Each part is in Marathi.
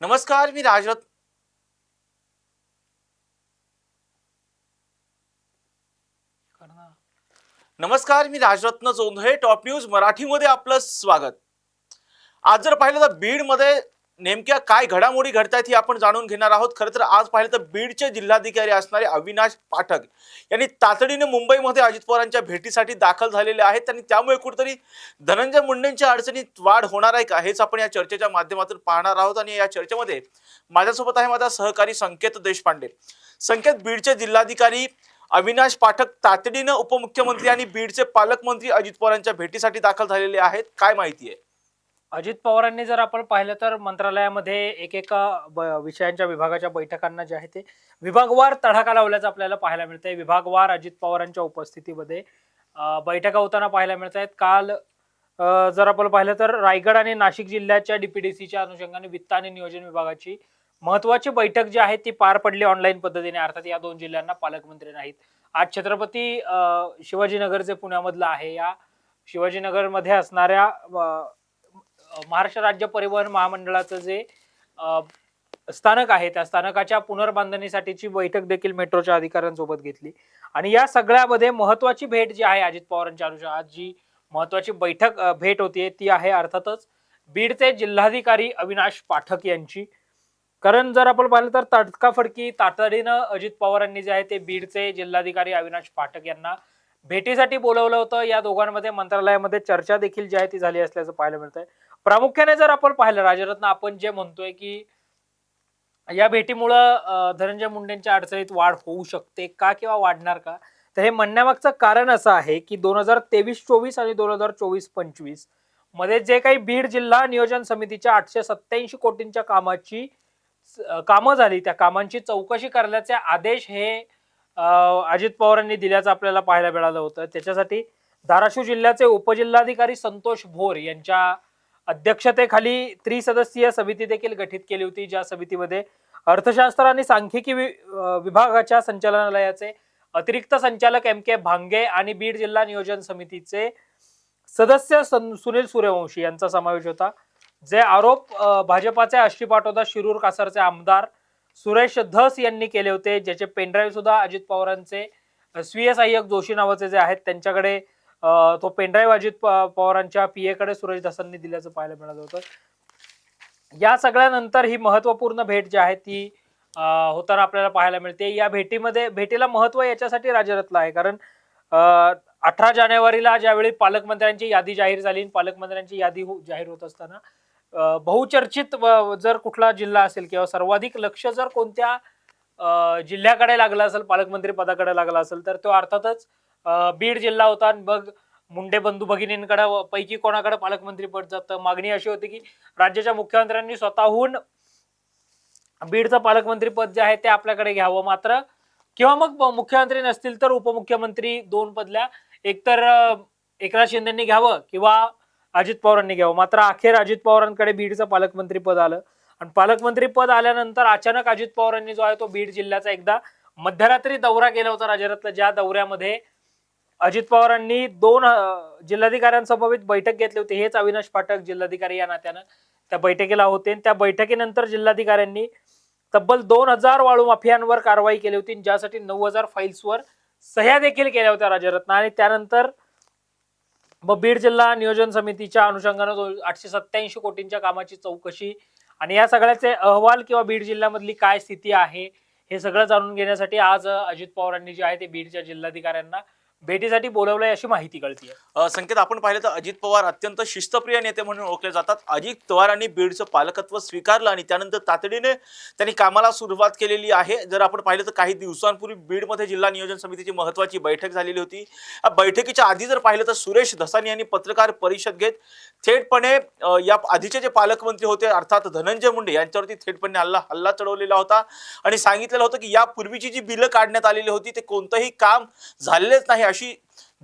नमस्कार मी राजरत्न. नमस्कार मी राजरत्न जोंधळे टॉप न्यूज मराठीमध्ये आपलं स्वागत. आज जर पाहिलं तर बीडमध्ये नेमक्या काय घडामोडी घडतायत ही आपण जाणून घेणार आहोत. खरं तर आज पाहिलं तर बीडचे जिल्हाधिकारी असणारे अविनाश पाठक यांनी तातडीने मुंबईमध्ये अजित पवारांच्या भेटीसाठी दाखल झालेले आहेत. आणि त्यामुळे कुठेतरी धनंजय मुंडेंच्या अडचणीत वाढ होणार आहे का? हेच आपण या चर्चेच्या माध्यमातून पाहणार आहोत आणि या चर्चेमध्ये माझ्यासोबत आहे माझा सहकारी संकेत देशपांडे. संकेत बीडचे जिल्हाधिकारी अविनाश पाठक तातडीनं उपमुख्यमंत्री आणि बीडचे पालकमंत्री अजित पवारांच्या भेटीसाठी दाखल झालेले आहेत. काय माहिती आहे? अजित पवारांनी जर आपण पाहिलं तर मंत्रालयामध्ये एकेका ब- विषयांच्या विभागाच्या बैठकांना जे आहे ते विभागवार तडाखा लावल्याचं आपल्याला पाहायला मिळतंय. विभागवार अजित पवारांच्या उपस्थितीमध्ये बैठका होताना पाहायला मिळत आहेत काल जर आपण पाहिलं तर रायगड आणि नाशिक जिल्ह्याच्या डीपीडीसीच्या अनुषंगाने वित्त आणि नियोजन विभागाची महत्वाची बैठक जी आहे ती पार पडली ऑनलाईन पद्धतीने. अर्थात या दोन जिल्ह्यांना पालकमंत्री नाहीत. आज छत्रपती शिवाजीनगर जे पुण्यामधलं आहे. या शिवाजीनगरमध्ये असणाऱ्या महाराष्ट्र राज्य परिवहन महामंडळाचं जे स्थानक आहे त्या स्थानकाच्या पुनर्बांधणीसाठीची बैठक देखील मेट्रोच्या अधिकाऱ्यांसोबत घेतली. आणि या सगळ्यामध्ये महत्वाची भेट जी आहे अजित पवारांच्या अनुषंगाने आज जी महत्वाची बैठक भेट होती ती आहे अर्थातच बीडचे जिल्हाधिकारी अविनाश पाठक यांची. कारण जर आपण पाहिलं तर तडकाफडकी तातडीनं अजित पवारांनी जे आहे ते बीडचे जिल्हाधिकारी अविनाश पाठक यांना भेटीसाठी बोलवलं होतं. या दोघांमध्ये मंत्रालयामध्ये चर्चा देखील जी आहे ती झाली असल्याचं पाहायला मिळतंय. प्रामुख्याने जर आपण पाहिलं राजरत्न आपण जे म्हणतोय की या भेटीमुळं धनंजय मुंडेंच्या अडचणीत वाढ होऊ शकते का किंवा वाढणार का? तर हे म्हणण्यामागचं कारण असं आहे की दोन हजार तेवीस चोवीस आणि दोन हजार चोवीस पंचवीसमध्ये जे काही बीड जिल्हा नियोजन समितीच्या आठशे सत्याऐंशी कोटींच्या कामाची कामं झाली त्या कामांची चौकशी करण्याचे आदेश हे अजित पवारांनी दिल्याचं आपल्याला पाहायला मिळालं होतं. त्याच्यासाठी धाराशिव जिल्ह्याचे उपजिल्हाधिकारी संतोष भोर यांच्या अध्यक्षतेखाली त्रिसदस्यीय समिती देखील गठीत केली होती ज्या समितीमध्ये अर्थशास्त्र आणि सांख्यिकी वि- विभागाच्या संचालनालयाचे अतिरिक्त संचालक एम के भांगे आणि बीड जिल्हा नियोजन समितीचे सदस्य सुनील सूर्यवंशी यांचा समावेश होता जे आरोप भाजपाचे आष्टी पाटोदा शिरूर कासारचे आमदार सुरेश धस यांनी केले होते ज्याचे पेनड्राईव्ह सुद्धा अजित पवारांचे स्वीय सहाय्यक जोशी नावाचे जे आहेत त्यांच्याकडे तो पेनड्राईव्ह अजित पवारांच्या पीएकडे कडे सुरेश दिल्याचं पाहायला मिळालं होतं. या सगळ्यानंतर ही महत्त्वपूर्ण भेट जी आहे ती होताना आपल्याला पाहायला मिळते. या भेटीमध्ये भेटीला महत्त्व याच्यासाठी राजरत्न आहे. कारण अठरा जानेवारीला ज्यावेळी पालकमंत्र्यांची यादी जाहीर झाली आणि पालकमंत्र्यांची यादी हो- जाहीर होत असताना बहुचर्चित जर कुठला जिल्हा असेल किंवा सर्वाधिक लक्ष जर कोणत्या जिल्ह्याकडे लागलं असेल पालकमंत्री पदाकडे लागला असेल तर तो अर्थातच बीड जिल्हा होता आणि बघ मुंडे बंधू भगिनींकडे पैकी कोणाकडे पालकमंत्रीपद जातं? मागणी अशी होती की राज्याच्या मुख्यमंत्र्यांनी स्वतःहून बीडचं पालकमंत्रीपद जे आहे ते आपल्याकडे घ्यावं मात्र. किंवा मग मुख्यमंत्री नसतील तर उपमुख्यमंत्री दोन पदल्या. एकतर एकनाथ शिंदेनी घ्यावं किंवा अजित पवारांनी घ्यावं. मात्र अखेर अजित पवारांकडे बीडचं पालकमंत्रीपद आलं. आणि पालकमंत्रीपद आल्यानंतर अचानक अजित पवारांनी जो आहे तो बीड जिल्ह्याचा एकदा मध्यरात्री दौरा केला होता राजरत्न ज्या दौऱ्यामध्ये अजित पवारांनी दोन अं, जिल्हाधिकाऱ्यांसमवेत बैठक घेतली होती. हेच अविनाश पाठक जिल्हाधिकारी या नात्यानं त्या बैठकीला होते. आणि त्या बैठकीनंतर जिल्हाधिकाऱ्यांनी तब्बल दोन हजार वाळू माफियांवर कारवाई केली होती. ज्यासाठी नऊ हजार फाईल्सवर सह्या देखील केल्या होत्या राजरत्न आणि त्यानंतर मग बीड जिल्हा नियोजन समितीच्या अनुषंगानं आठशे सत्याऐंशी कोटींच्या कामाची चौकशी आणि या सगळ्याचे अहवाल किंवा बीड जिल्ह्यामधली काय स्थिती आहे हे सगळं जाणून घेण्यासाठी आज अजित पवारांनी जे आहे ते बीडच्या जिल्हाधिकाऱ्यांना भेटीसाठी बोलवलंय अशी माहिती कळतीये. अ, संकेत आपण पाहिलं तर अजित पवार अत्यंत शिस्तप्रिय नेते म्हणून ओळखले जातात. अजित पवारांनी बीडचं पालकत्व स्वीकारलं आणि त्यानंतर तातडीने त्यांनी कामाला सुरुवात केलेली आहे. जर आपण पाहिलं तर काही दिवसांपूर्वी बीडमध्ये जिल्हा नियोजन समितीची महत्वाची बैठक झालेली होती. या बैठकीच्या आधी जर पाहिलं तर सुरेश धसानी यांनी पत्रकार परिषद घेत थेटपणे अ, या आधीचे जे पालकमंत्री होते अर्थात धनंजय मुंडे यांच्यावरती थेटपणे हल्ला हल्ला चढवलेला होता. आणि सांगितलेलं होतं की यापूर्वीची जी बिलं काढण्यात आलेली होती ते कोणतंही काम झालेलेच नाही. अशी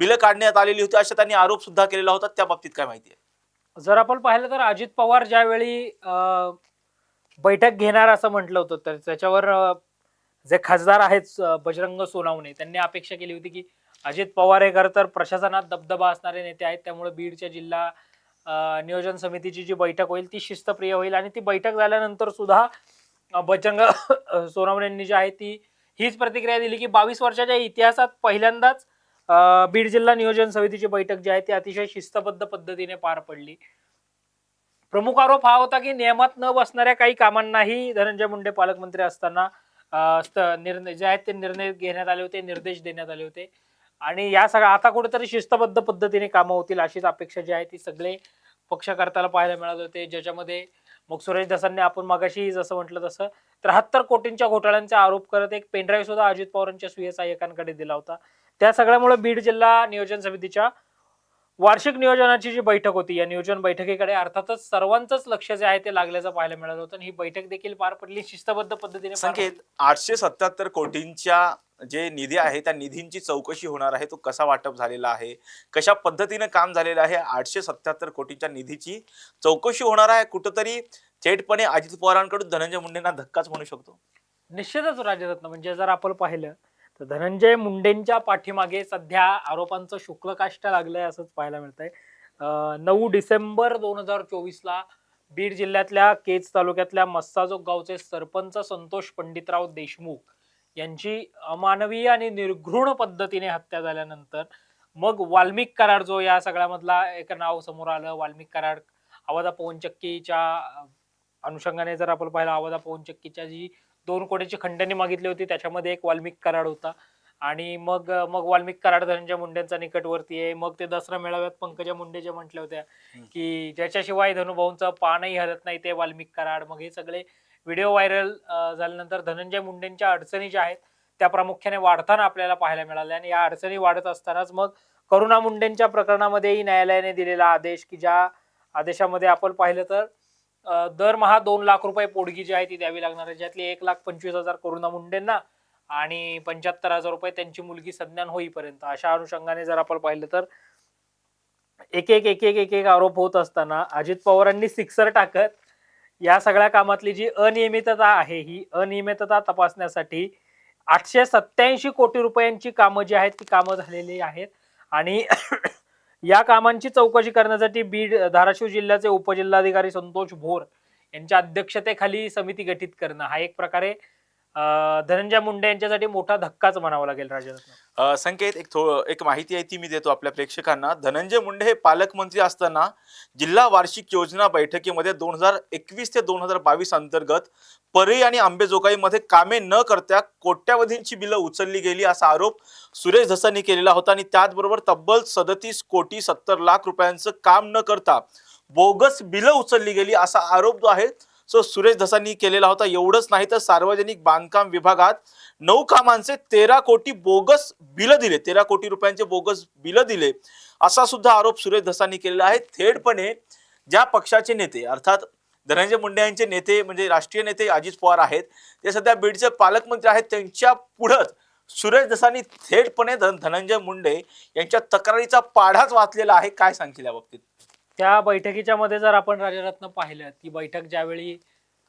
बिलं काढण्यात आलेली होती अशा त्यांनी आरोप सुद्धा केलेला होता. त्या बाबतीत काय माहिती आहे? जर आपण पाहिलं तर अजित पवार ज्यावेळी बैठक घेणार असं म्हटलं होतं तर त्याच्यावर जे खासदार आहेत बजरंग सोनावणे त्यांनी अपेक्षा केली होती की अजित पवार हे खरं तर प्रशासनात दबदबा असणारे नेते आहेत. त्यामुळे बीडच्या जिल्हा नियोजन समितीची जी बैठक होईल ती शिस्तप्रिय होईल. आणि ती बैठक झाल्यानंतर सुद्धा बजरंग बजरंग सोनवणेंनी जी आहे ती हीच प्रतिक्रिया दिली की बावीस वर्षाच्या इतिहासात पहिल्यांदाच बीड जिल्हा नियोजन समितीची बैठक जी आहे ती अतिशय शिस्तबद्ध पद्धतीने पार पडली. प्रमुख आरोप हा होता की नियमात न बसणाऱ्या काही कामांनाही धनंजय मुंडे पालकमंत्री असताना स्त- निर्णय जे आहेत ते निर्णय घेण्यात आले होते निर्देश देण्यात आले होते. आणि या सगळ्या आता कुठेतरी शिस्तबद्ध पद्धतीने कामं होतील अशीच अपेक्षा जी आहे ती सगळे पक्षकर्त्याला पाहायला मिळत होते. ज्याच्यामध्ये मग सुरेश दसांनी आपण मगाशी जसं म्हटलं तसं त्र्याहत्तर कोटींच्या घोटाळ्यांचा आरोप करत एक पेनड्राईव्ह सुद्धा अजित पवारांच्या स्वीय सहाय्यकांकडे दिला होता. त्या सगळ्यामुळे बीड जिल्हा नियोजन समितीच्या वार्षिक नियोजनाची जी बैठक होती या नियोजन बैठकीकडे अर्थातच सर्वांचंच लक्ष जे आहे ते लागल्याचं पाहायला मिळालं होतं. आणि ही बैठक देखील पार पडली शिस्तबद्ध पद्धतीने पार संकेत आठशे सत्याहत्तर कोटींच्या जे निधी आहे त्या निधींची चौकशी होणार आहे. तो कसा वाटप झालेला आहे कशा पद्धतीने काम झालेलं आहे आठशे सत्याहत्तर कोटीच्या निधीची चौकशी होणार आहे कुठंतरी थेटपणे अजित पवारांकडून धनंजय मुंडेंना धक्काच म्हणू शकतो? निश्चितच राजरत्न म्हणजे जर आपण पाहिलं तर धनंजय मुंडेंच्या पाठीमागे सध्या आरोपांचं शुक्लकाष्ट लागलंय असंच पाहायला मिळत आहे नऊ डिसेंबर दोन हजार चोवीसला बीड जिल्ह्यातल्या केज तालुक्यातल्या मस्साजोग गावचे सरपंच संतोष पंडितराव देशमुख यांची अमानवीय आणि निर्घृण पद्धतीने हत्या झाल्यानंतर मग वाल्मिक कराड जो या सगळ्यामधला एक नाव समोर आलं वाल्मिक कराड आवाजा पवनचक्कीच्या चक्कीच्या अनुषंगाने जर आपण पाहिलं आवाजा पवनचक्कीच्या जी दोन कोटीची खंडणी मागितली होती त्याच्यामध्ये एक वाल्मिक कराड होता. आणि मग मग वाल्मिक कराड धनंजय मुंडेंचा निकटवर्ती आहे. मग ते दसरा मेळाव्यात पंकजा मुंडे जे म्हटल्या होत्या. की ज्याच्याशिवाय धनुभाऊंचं पानही हरत नाही ते वाल्मिक कराड. मग हे सगळे व्हिडिओ व्हायरल झाल्यानंतर धनंजय मुंडेंच्या अडचणी ज्या आहेत त्या प्रामुख्याने वाढताना आपल्याला पाहायला मिळाल्या. आणि या अडचणी वाढत असतानाच मग करुणा मुंडेंच्या प्रकरणामध्येही न्यायालयाने दिलेला आदेश की ज्या आदेशामध्ये आपण पाहिलं तर दरमहा दोन लाख रुपये पोडगी जी आहे ती द्यावी लागणार आहे ज्यातली एक लाख पंचवीस हजार करुणा मुंडेंना आणि पंच्याहत्तर हजार रुपये त्यांची मुलगी संज्ञान होईपर्यंत. अशा अनुषंगाने जर आपण पाहिलं तर एक एक एक एक एक एक आरोप होत असताना अजित पवारांनी सिक्सर टाकत या सगळ्या कामातली जी अनियमितता आहे ही अनियमितता तपासण्यासाठी आठशे सत्याऐंशी कोटी रुपयांची कामं जी आहेत ती कामं झालेली आहेत. आणि या कामांची चौकशी करण्यासाठी बीड धाराशिव जिल्ह्याचे उपजिल्हाधिकारी संतोष भोर यांच्या अध्यक्षतेखाली समिती गठीत करणं हा एक प्रकारे धनंजय मुंडे यांच्यासाठी मोठा धक्काच म्हणावा लागेल राजरत्न. संकेत एक थो एक माहिती आहे ती मी देतो आपल्या प्रेक्षकांना. धनंजय मुंडे हे पालकमंत्री असताना जिल्हा वार्षिक योजना बैठकीमध्ये दोन हजार एकवीस ते दोन हजार बावीस अंतर्गत परळी आणि आंबेजोगाईमध्ये कामे न करता कोट्यावधींची बिलं उचलली गेली असा आरोप सुरेश धसांनी केलेला होता आणि त्याचबरोबर तब्बल सदतीस कोटी सत्तर लाख रुपयांचं काम न करता बोगस बिलं उचलली गेली असा आरोप जो आहे सो सुरेश धसांनी केलेला होता. एवढंच नाही तर सार्वजनिक बांधकाम विभागात नऊ कामांचे तेरा कोटी बोगस बिलं दिले. तेरा कोटी रुपयांचे बोगस बिलं दिले. असा सुद्धा आरोप सुरेश धसांनी केलेला आहे. थेटपणे ज्या पक्षाचे नेते अर्थात धनंजय मुंडे यांचे नेते म्हणजे राष्ट्रीय नेते अजित पवार आहेत ते सध्या बीडचे पालकमंत्री आहेत. त्यांच्या पुढंच सुरेश धसांनी थेटपणे धन- धनंजय मुंडे यांच्या तक्रारीचा पाढाच वाचलेला आहे. काय सांगतील या बाबतीत? त्या बैठकीच्या मध्ये जर आपण राजरत्न पाहिलं ती बैठक ज्यावेळी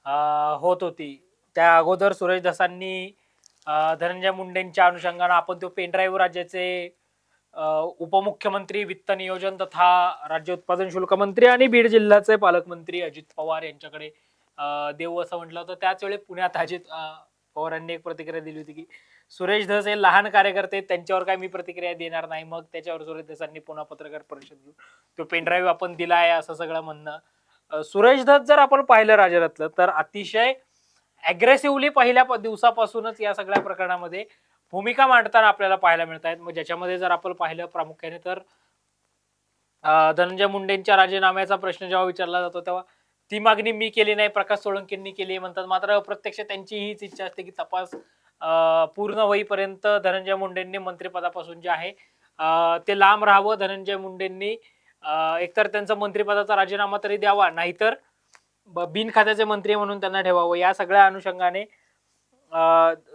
अं, होत होती त्या अगोदर सुरेश दसांनी अं, धनंजय मुंडेंच्या अनुषंगानं आपण तो पेनड्राईव्ह राज्याचे अं, उपमुख्यमंत्री वित्त नियोजन तथा राज्य उत्पादन शुल्क मंत्री आणि बीड जिल्ह्याचे पालकमंत्री अजित पवार यांच्याकडे अं, देऊ असं म्हटलं होतं. त्याच वेळी पुण्यात अजित अं, पवारांनी एक प्रतिक्रिया दिली होती की सुरेश धस हे लहान कार्यकर्ते त्यांच्यावर काय मी प्रतिक्रिया देणार नाही. मग त्याच्यावर सुरेश धसांनी पुन्हा पत्रकार परिषद घेऊन तो पेनड्राईव्ह आपण दिला आहे असं सगळं म्हणणं. सुरेश धस जर आपण पाहिलं राजरत्न तर अतिशय अग्रेसिव्हली पहिल्या दिवसापासूनच या सगळ्या प्रकरणामध्ये भूमिका मांडताना आपल्याला पाहायला मिळत आहेत. मग ज्याच्यामध्ये जर आपण पाहिलं प्रामुख्याने तर धनंजय मुंडेंच्या राजीनाम्याचा प्रश्न जेव्हा विचारला जातो तेव्हा ती मागणी मी केली नाही प्रकाश सोळंकींनी केली म्हणतात. मात्र प्रत्यक्ष त्यांची हीच इच्छा असते की तपास पूर्ण होईपर्यंत धनंजय मुंडेंनी मंत्रिपदापासून जे आहे ते लांब राहावं. धनंजय मुंडेंनी एकतर त्यांचा मंत्रिपदाचा राजीनामा तरी द्यावा नाहीतर बिनखात्याचे मंत्री म्हणून त्यांना ठेवावं. या सगळ्या अनुषंगाने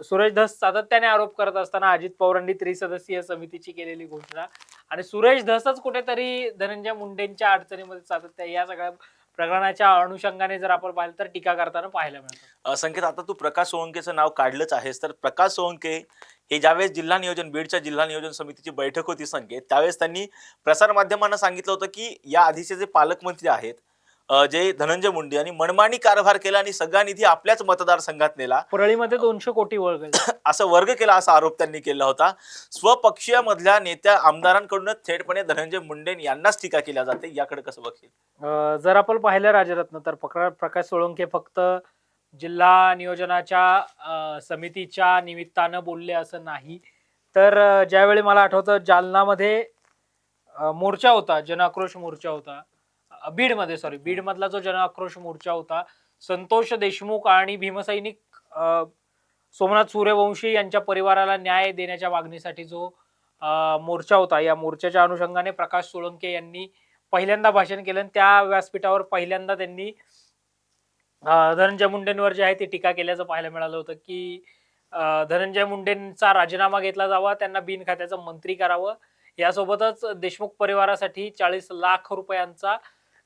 सुरेश धस सातत्याने आरोप करत असताना अजित पवारांनी त्रिसदस्यीय समितीची केलेली घोषणा. आणि सुरेश धसच कुठेतरी धनंजय मुंडेंच्या अडचणीमध्ये सातत्य या सगळ्या प्रकरणाच्या अनुषंगाने जर आपण पाहिलं तर टीका करताना पाहायला मिळतं. अ, संकेत आता तू प्रकाश सोळंकेचं नाव काढलंच आहेस तर प्रकाश सोळंके हे ज्यावेळेस जिल्हा नियोजन बीडच्या जिल्हा नियोजन समितीची बैठक होती संकेत त्यावेळेस त्यांनी प्रसारमाध्यमांना सांगितलं होतं की या आधीचे जे पालकमंत्री आहेत जे धनंजय मुंडे यांनी मनमानी कारभार केला आणि सगळा निधी आपल्याच मतदारसंघात नेला. परळीमध्ये दोनशे कोटी वळगल असं वर्ग केला असा आरोप त्यांनी केला होता. स्वपक्षीय मधल्या नेत्या आमदारांकडूनच थेटपणे धनंजय मुंडे यांनाच टीका केल्या जाते. याकडे कसं बघशील? जर आपण पाहिलं राजरत्न तर प्रका- प्रकाश सोळंके फक्त जिल्हा नियोजनाच्या समितीच्या निमित्तानं बोलले असं नाही. तर ज्यावेळी मला आठवतं जालनामध्ये मोर्चा होता जनआक्रोश मोर्चा होता. बीडमध्ये सॉरी बीडमधला जो जनआक्रोश मोर्चा होता संतोष देशमुख आणि भीमसैनिक सोमनाथ सूर्यवंशी यांच्या परिवाराला न्याय देण्याच्या मागणीसाठी जो मोर्चा होता या मोर्चाच्या अनुषंगाने प्रकाश सोळंके यांनी पहिल्यांदा भाषण केलं आणि त्या व्यासपीठावर पहिल्यांदा त्यांनी धनंजय मुंडेंवर जे आहे ती टीका केल्याचं पाहायला मिळालं होतं की धनंजय मुंडेंचा राजीनामा घेतला जावा त्यांना बिन खात्याचं मंत्री करावं. यासोबतच देशमुख परिवारासाठी चाळीस लाख रुपयांचा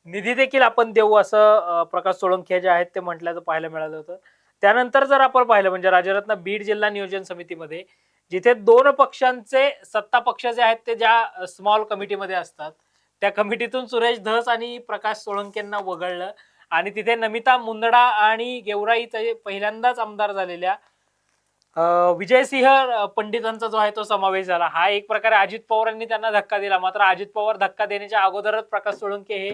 निधी देखील आपण देऊ असं प्रकाश सोळंके जे आहेत ते म्हटल्याचं पाहायला मिळालं होतं. त्यानंतर जर आपण पाहिलं म्हणजे राजरत्न बीड जिल्हा नियोजन समितीमध्ये जिथे दोन पक्षांचे सत्ता पक्ष जे आहेत ते ज्या स्मॉल कमिटीमध्ये असतात त्या कमिटीतून सुरेश धस आणि प्रकाश सोळंकेंना वगळलं आणि तिथे नमिता मुंदडा आणि गेवराई ते पहिल्यांदाच आमदार झालेल्या विजयसिंह पंडितांचा जो आहे तो समावेश झाला. हा एक प्रकारे अजित पवारांनी त्यांना धक्का दिला. मात्र अजित पवार धक्का देण्याच्या अगोदरच प्रकाश सोळंके हे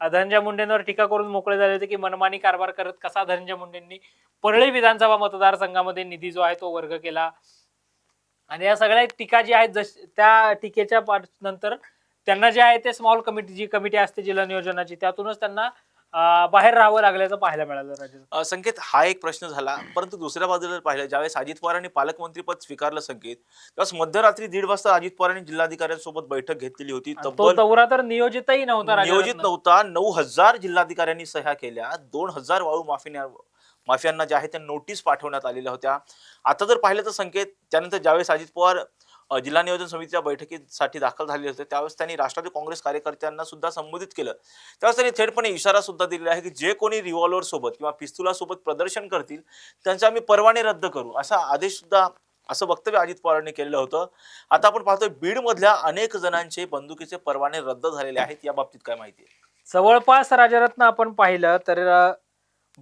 धनंजय मुंडेंवर टीका करून मोकळे झाले होते की मनमानी कारभार करत कसा धनंजय मुंडेंनी परळी विधानसभा मतदारसंघामध्ये निधी जो आहे तो वर्ग केला. आणि या सगळ्या टीका जी आहेत जश त्या टीकेच्या नंतर त्यांना जे आहे ते स्मॉल कमिटी जी कमिटी असते जिल्हा नियोजनाची त्यातूनच त्यांना अं, बाहेर राहावं लागल्याचं पाहायला मिळालं राजू अ, संकेत हा एक प्रश्न झाला परंतु दुसऱ्या बाजूला जर पाहिलं ज्यावेळेस अजित पवारांनी पालकमंत्री पद स्वीकारलं संकेत त्यावेळेस मध्यरात्री दीड वाजता अजित पवारांनी जिल्हाधिकाऱ्यांसोबत बैठक घेतलेली होती. आणि तो तब्बल दौरा तर नियोजितही नव्हता नियोजित. नव्हता. नऊ हजार जिल्हाधिकाऱ्यांनी सह्या केल्या. दोन हजार वाळू माफिया माफियांना जे आहे त्या नोटीस पाठवण्यात आलेल्या होत्या. आता जर पाहिलं तर संकेत त्यानंतर ज्यावेळेस अजित पवार जिल्हा नियोजन समितीच्या बैठकीसाठी दाखल झाले होते. त्यावेळेस त्यांनी राष्ट्रवादी काँग्रेस कार्यकर्त्यांना सुद्धा संबोधित केलं. त्यावेळेस त्यांनी थेटपणे इशारा सुद्धा दिलेला आहे की जे कोणी रिव्हॉल्वर सोबत किंवा पिस्तुला सोबत प्रदर्शन करतील त्यांचे आम्ही परवाने रद्द करू. असा आदेश सुद्धा असं वक्तव्य अजित पवारांनी केलेलं होतं. आता आपण पाहतोय बीडमधल्या अनेक जणांचे बंदुकीचे परवाने रद्द झालेले आहेत. या बाबतीत काय माहिती आहे? जवळपास राजरत्न आपण पाहिलं तर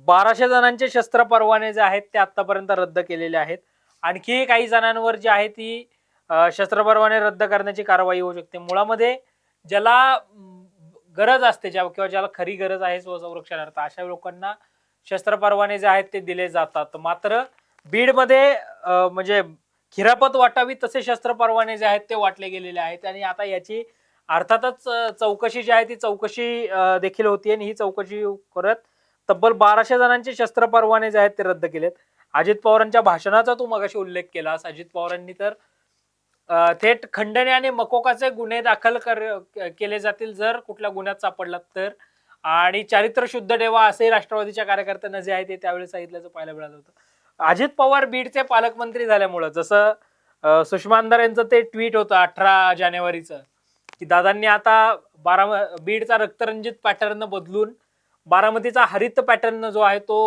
बाराशे जणांचे शस्त्र परवाने जे आहेत ते आतापर्यंत रद्द केलेले आहेत. आणखी काही जणांवर जी आहे ती शस्त्रपरवाने शस्त्र परवाने रद्द करण्याची कारवाई होऊ शकते. मुळामध्ये ज्याला गरज असते ज्या किंवा ज्याला खरी गरज आहे स्वसंरक्षणार्थ अशा लोकांना शस्त्र परवाने जे आहेत ते दिले जातात. मात्र बीडमध्ये म्हणजे खिरापत वाटावी तसे शस्त्र परवाने जे आहेत ते वाटले गेलेले आहेत आणि आता याची अर्थातच चौकशी जी आहे ती चौकशी देखील होती आणि ही चौकशी करत तब्बल बाराशे जणांचे शस्त्र परवाने जे आहेत ते रद्द केलेत. अजित पवारांच्या भाषणाचा तू मगाशी उल्लेख केलास. अजित पवारांनी तर थेट खंडने आणि मकोकाचे गुन्हे दाखल कर केले जातील जर कुठल्या गुन्ह्यात सापडलात तर. आणि चारित्र शुद्ध ठेवा असे राष्ट्रवादीच्या कार्यकर्त्यांना जे आहे ते त्यावेळी सांगितल्याचं पाहायला मिळालं होतं. अजित पवार बीडचे पालकमंत्री झाल्यामुळं जसं अं, सुषमा अंधार यांचं ते ट्विट होतं अठरा जानेवारीचं की दादांनी आता बारा बीडचा रक्तरंजित पॅटर्न बदलून बारामतीचा हरित पॅटर्न जो आहे तो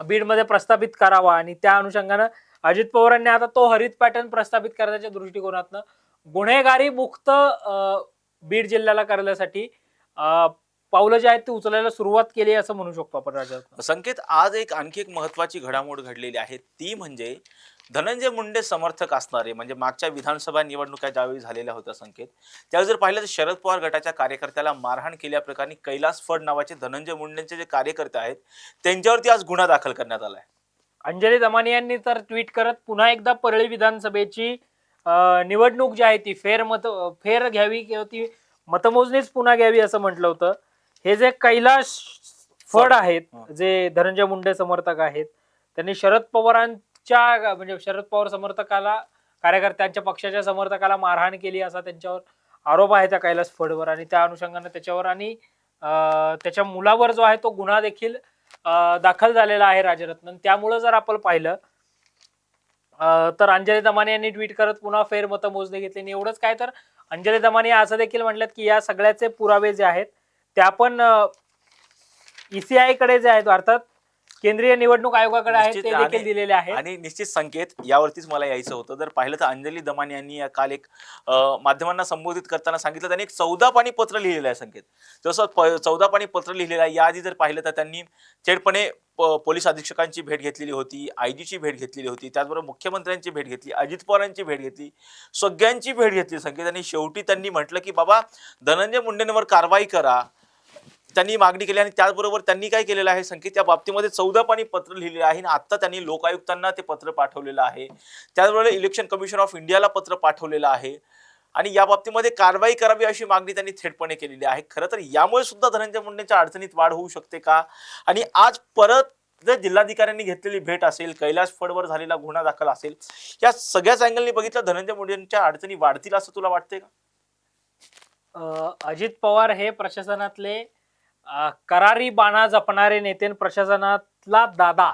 बीडमध्ये प्रस्थापित करावा. आणि त्या अनुषंगानं अजित पवारांनी आता तो हरित पॅटर्न प्रस्थापित करण्याच्या दृष्टिकोनातनं गुन्हेगारी मुक्त बीड जिल्ह्याला करण्यासाठी पावलं जे आहेत ते उचलायला सुरुवात केली आहे असं म्हणू शकतो आपण राज्यात संकेत आज एक आणखी एक महत्वाची घडामोड घडलेली आहे. ती म्हणजे धनंजय मुंडे समर्थक असणारे म्हणजे मागच्या विधानसभा निवडणुका ज्यावेळी झालेल्या होत्या संकेत त्यावेळी जर पाहिलं तर शरद पवार गटाच्या कार्यकर्त्याला मारहाण केल्याप्रकरणी कैलास फड नावाचे धनंजय मुंडेंचे जे कार्यकर्ते आहेत त्यांच्यावरती आज गुन्हा दाखल करण्यात आला आहे अंजली दमानी यांनी तर ट्विट करत पुन्हा एकदा परळी विधानसभेची निवडणूक जी आहे ती फेर मत फेर घ्यावी किंवा ती मतमोजणीच पुन्हा घ्यावी असं म्हटलं होतं हे जे कैलाश फड. आहेत. जे धनंजय मुंडे समर्थक आहेत त्यांनी शरद पवारांच्या म्हणजे शरद पवार समर्थकाला कार्यकर्त्यांच्या पक्षाच्या समर्थकाला मारहाण केली असा त्यांच्यावर आरोप आहे त्या कैलास फडवर आणि त्या अनुषंगाने त्याच्यावर आणि त्याच्या मुलावर जो आहे तो गुन्हा देखील दाखल झालेला आहे राजरत्न. त्यामुळं जर आपण पाहिलं तर अंजली दमाने यांनी ट्विट करत पुन्हा फेर मतमोजणी घेतली. आणि एवढंच काय तर अंजली दमाने असं देखील म्हटलं की या सगळ्याचे पुरावे जे आहेत त्या पण ईसीआयकडे जे आहेत अर्थात केंद्रीय निवडणूक आयोगाकडे आहेत निश्चित ते आणि- देखील दिलेले आहेत. आणि निश्चित संकेत यावरतीच मला यायचं होतं. जर पाहिलं तर अंजली दमानी यांनी या काल एक अं, माध्यमांना संबोधित करताना सांगितलं त्यांनी एक चौदा पाणी पत्र लिहिलेलं आहे संकेत. जसं प- चौदा पाणी पत्र लिहिलेलं आहे याआधी जर पाहिलं तर त्यांनी थेटपणे प- पोलीस अधीक्षकांची भेट घेतलेली होती आयजीची भेट घेतलेली होती त्याचबरोबर मुख्यमंत्र्यांची भेट घेतली अजित पवारांची भेट घेतली सगळ्यांची भेट घेतली संकेत. आणि शेवटी त्यांनी म्हटलं की बाबा धनंजय मुंडेंवर कारवाई करा त्यांनी मागणी केली आणि त्याचबरोबर त्यांनी काय केलेलं आहे संकेत? या बाबतीमध्ये चौदा पाणी पत्र लिहिलेलं आहे आणि आत्ता त्यांनी लोकायुक्तांना ते पत्र पाठवलेलं आहे. त्याचबरोबर इलेक्शन कमिशन ऑफ इंडियाला पत्र पाठवलेलं आहे. आणि या बाबतीमध्ये कारवाई करावी अशी मागणी त्यांनी थेटपणे केलेली आहे. खरं तर यामुळे सुद्धा धनंजय मुंडेंच्या अडचणीत वाढ होऊ शकते का? आणि आज परत जर जिल्हाधिकाऱ्यांनी घेतलेली भेट असेल कैलास फडवर झालेला गुन्हा दाखल असेल या सगळ्याच अँगलनी बघितलं धनंजय मुंडेंच्या अडचणी वाढतील असं तुला वाटतंय का? अजित पवार हे प्रशासनातले करारी बाणा जपणारे नेते प्रशासनातला दादा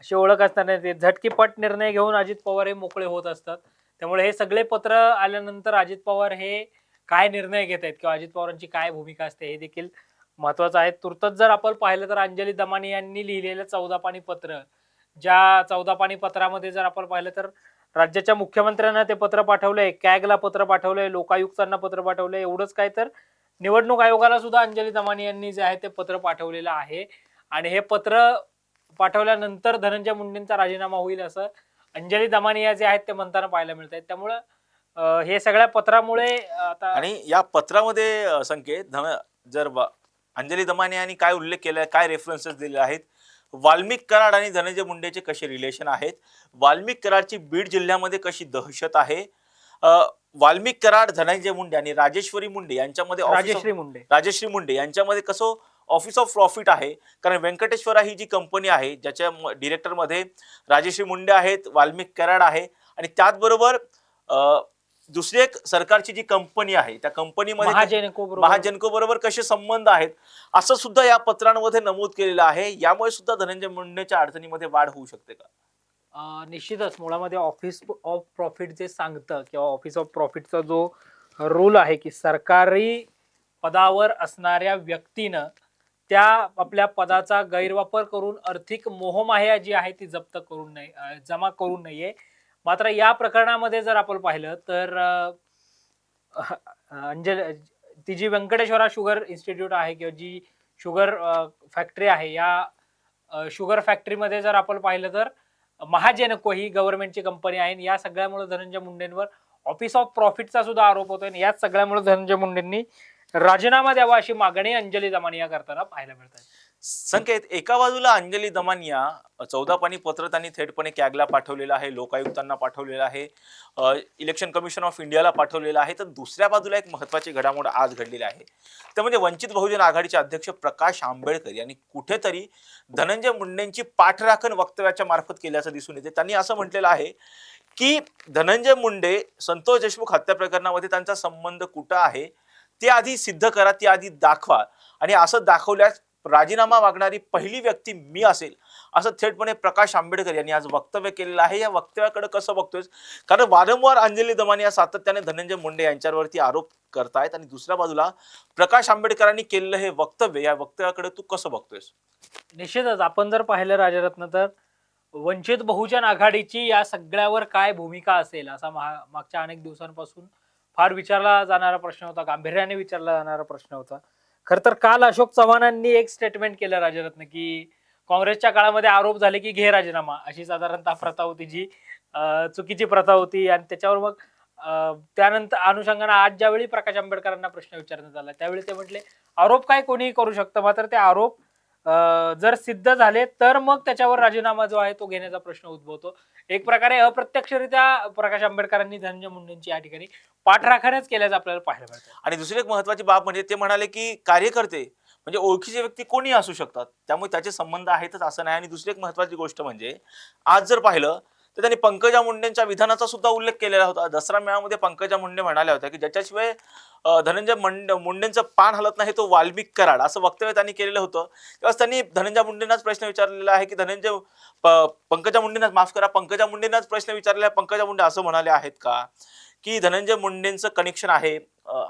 अशी ओळख असताना ते झटकीपट निर्णय घेऊन अजित पवार हे मोकळे होत असतात. त्यामुळे हे सगळे पत्र आल्यानंतर अजित पवार हे काय निर्णय घेत आहेत किंवा अजित पवारांची काय भूमिका असते हे देखील महत्वाचं आहे. तुर्तच जर आपण पाहिलं तर अंजली दमानी यांनी लिहिलेलं चौदा पाणी पत्र. ज्या चौदा पाणी पत्रामध्ये जर आपण पाहिलं तर राज्याच्या मुख्यमंत्र्यांना ते पत्र पाठवलंय कॅगला पत्र पाठवलंय लोकायुक्तांना पत्र पाठवलंय एवढंच काय तर निवडणूक आयोगाला सुद्धा अंजली दमानी यांनी जे आहे ते पत्र पाठवलेलं आहे. आणि हे पत्र पाठवल्यानंतर धनंजय मुंडेंचा राजीनामा होईल असं अंजली दमानी या जे आहेत ते म्हणताना पाहायला मिळत आहेत त्यामुळं हे सगळ्या पत्रामुळे आता आणि या पत्रामध्ये संकेत धन जर अंजली दमाने यांनी काय उल्लेख केला काय रेफरन्सेस दिले आहेत? वाल्मिक कराड आणि धनंजय मुंडेचे कसे रिलेशन आहेत? वाल्मिक कराडची बीड जिल्ह्यामध्ये कशी दहशत आहे? वाल्मिक कराड धनंजय मुंडे आणि राजेश्वरी मुंडे यांच्यामध्ये राजेश्री मुंडे. राजश्री मुंडे यांच्यामध्ये कसं ऑफिस ऑफ प्रॉफिट आहे? कारण व्यंकटेश्वरा ही जी कंपनी आहे ज्याच्या डिरेक्टरमध्ये राजश्री मुंडे आहेत वाल्मिक कराड आहे आणि त्याचबरोबर दुसरी एक सरकारची जी कंपनी आहे त्या कंपनीमध्ये महाजनको बरोबर कसे संबंध आहेत? असं सुद्धा या पत्रांमध्ये नमूद केलेलं आहे. यामुळे सुद्धा धनंजय मुंडेच्या अडचणीमध्ये वाढ होऊ शकते का? निश्चितच मुळामध्ये ऑफिस ऑफ प्रॉफिट जे सांगतं किंवा ऑफिस ऑफ प्रॉफिटचा जो रूल आहे की सरकारी पदावर असणाऱ्या व्यक्तीनं त्या आपल्या पदाचा गैरवापर करून आर्थिक मोहमाया जी आहे ती जप्त करू नये जमा करू नये. मात्र या प्रकरणामध्ये जर आपण पाहिलं तर अंजल ती जी व्यंकटेश्वरा शुगर इन्स्टिट्यूट आहे किंवा जी शुगर फॅक्टरी आहे या शुगर फॅक्टरीमध्ये जर आपण पाहिलं तर महाजेनको ही गव्हर्नमेंटची कंपनी आहे या सगळ्यामुळे धनंजय मुंडेंवर ऑफिस ऑफ प्रॉफिटचा सुद्धा आरोप होतोय आणि याच सगळ्यामुळे धनंजय मुंडेंनी राजीनामा द्यावा अशी मागणी अंजली दमानिया करताना पाहायला मिळत आहे. संकेत एका बाजूला अंजली दमानिया चौदा पाणी पत्र त्यांनी थेटपणे कॅगला पाठवलेलं आहे लोकायुक्तांना पाठवलेलं आहे इलेक्शन कमिशन ऑफ इंडियाला पाठवलेलं आहे तर दुसऱ्या बाजूला एक महत्वाची घडामोड आज घडलेली आहे. ते म्हणजे वंचित बहुजन आघाडीचे अध्यक्ष प्रकाश आंबेडकर यांनी कुठेतरी धनंजय मुंडेंची पाठराखण वक्तव्याच्या मार्फत केल्याचं दिसून येते. त्यांनी असं म्हटलेलं आहे की धनंजय मुंडे संतोष देशमुख हत्या प्रकरणामध्ये त्यांचा संबंध कुठं आहे ते आधी सिद्ध करा ते आधी दाखवा. आणि असं दाखवल्यास राजीनामा मागणारी पहिली व्यक्ती मी असेल असं थेटपणे प्रकाश आंबेडकर यांनी आज वक्तव्य केलेलं आहे. या वक्तव्याकडे कसं बघतोय कारण वारंवार अंजली दमानी या सातत्याने धनंजय मुंडे यांच्यावरती आरोप करतायत आणि दुसऱ्या बाजूला प्रकाश आंबेडकरांनी केलेलं हे वक्तव्य या वक्तव्याकडे तू कसं बघतोयस? निश्चितच. आपण जर पाहिलं राजरत्न तर वंचित बहुजन आघाडीची या सगळ्यावर काय भूमिका असेल असा महा- मागच्या अनेक दिवसांपासून फार विचारला जाणारा प्रश्न होता गांभीर्याने विचारला जाणारा प्रश्न होता. खर तर काल अशोक चव्हाणांनी एक स्टेटमेंट केलं राजरत्न की काँग्रेसच्या काळामध्ये आरोप झाले की घे राजीनामा. अशी साधारणतः प्रथा होती जी चुकीची प्रथा होती आणि त्याच्यावर मग त्यानंतर अनुषंगाने आज ज्यावेळी प्रकाश आंबेडकरांना प्रश्न विचारण्यात आला त्यावेळी ते म्हटले आरोप काय कोणीही करू शकतं मात्र ते आरोप जर सिद्ध झाले तर मग त्याच्यावर राजीनामा जो आहे तो घेण्याचा प्रश्न उद्भवतो. एक प्रकारे अप्रत्यक्षरित्या प्रकाश आंबेडकरांनी धनंजय मुंडेंची या ठिकाणी पाठराखणच केल्याचं आपल्याला पाहायला मिळतं. आणि दुसरी एक महत्वाची बाब म्हणजे ते म्हणाले की कार्यकर्ते म्हणजे ओळखीचे व्यक्ती कोणी असू शकतात. त्यामुळे त्याचे संबंध आहेतच असं नाही. आणि दुसरी एक महत्वाची गोष्ट म्हणजे आज जर पाहिलं तर त्यांनी पंकजा मुंडेंच्या विधानाचा सुद्धा उल्लेख केलेला होता. दसरा मेळामध्ये पंकजा मुंडे म्हणाल्या होत्या की ज्याच्याशिवाय धनंजय मुंडे मुंडेंचं पान हलत नाही तो वाल्मिक कराड असं वक्तव्य त्यांनी केलेलं होतं. तेव्हा त्यांनी धनंजय मुंडेंनाच प्रश्न विचारलेला आहे की धनंजय प- पंकजा मुंडेंनाच माफ करा पंकजा मुंडेंनाच प्रश्न विचारलेला आहे पंकजा मुंडे असं म्हणाले आहेत का? की धनंजय मुंडेंचं कनेक्शन आहे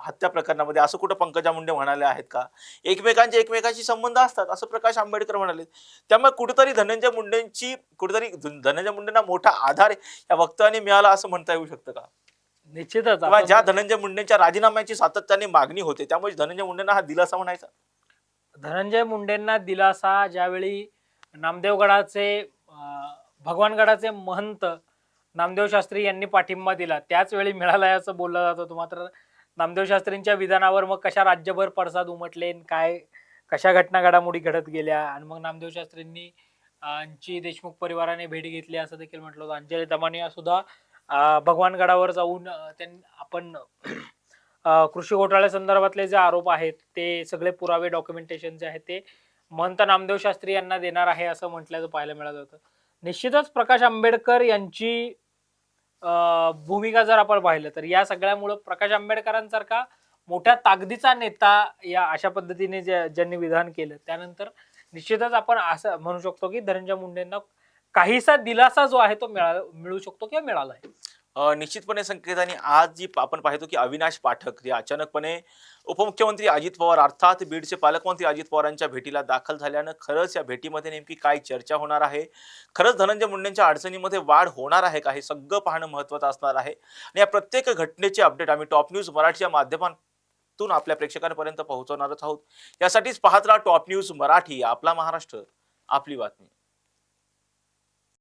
हत्या प्रकरणामध्ये. असं कुठं पंकजा मुंडे म्हणाले आहेत का? एकमेकांचे एकमेकांशी संबंध असतात असं प्रकाश आंबेडकर म्हणाले. त्यामुळे कुठेतरी धनंजय मुंडेंची कुठेतरी धन- धनंजय मुंडेंना मोठा आधार या वक्तव्याने मिळाला असं म्हणता येऊ शकतं का? निश्चितच. ज्या धनंजय मुंडेंच्या राजीनाम्याची सातत्याने मागणी होते त्यामुळे धनंजय मुंडेंना हा दिलासा म्हणायचा? धनंजय मुंडेंना दिलासा ज्यावेळी नामदेवगडाचे भगवानगडाचे महंत नामदेव शास्त्री यांनी पाठिंबा दिला. त्याच वेळी मिळाला असं बोललं जात. होतं मात्र नामदेव शास्त्रींच्या विधानावर मग कशा राज्यभर पडसाद उमटले काय कशा घटना घडामोडी घडत गेल्या आणि मग नामदेव शास्त्रींनी यांची देशमुख परिवाराने भेट घेतली असं देखील म्हटलं होतं. अंजली दमानिया सुद्धा भगवानगडावर जाऊन त्यांनी त्यां आपण कृषी घोटाळ्या संदर्भातले जे आरोप आहेत ते सगळे पुरावे डॉक्युमेंटेशन जे आहे ते महंत नामदेव शास्त्री यांना देणार आहे असं म्हटल्याचं पाहायला मिळालं होतं. निश्चितच प्रकाश आंबेडकर यांची भूमिका जर आपण पाहिलं तर या सगळ्यामुळं प्रकाश आंबेडकरांसारखा मोठ्या ताकदीचा नेता या अशा पद्धतीने ज्यांनी विधान केलं त्यानंतर निश्चितच आपण असं म्हणू शकतो की धनंजय मुंडेंना काहीसा दिलासा जो आहे तो मिळा मिळू शकतो किंवा मिळाला आहे. निश्चितपणे संकेताने आज जी आपण पाहतो की अविनाश पाठक जे अचानकपणे उपमुख्यमंत्री अजित पवार अर्थात बीडचे पालकमंत्री अजित पवारांच्या भेटीला दाखल झाल्यानं खरंच या भेटीमध्ये नेमकी काय चर्चा होणार आहे? खरंच धनंजय मुंडेंच्या अडचणीमध्ये वाढ होणार आहे का? हे सगळं पाहणं महत्त्वाचं असणार आहे. आणि या प्रत्येक घटनेचे अपडेट आम्ही टॉप न्यूज मराठीच्या माध्यमातून आपल्या प्रेक्षकांपर्यंत पोहोचवणारच आहोत. यासाठीच पाहत राहा टॉप न्यूज मराठी आपला महाराष्ट्र आपली बातमी.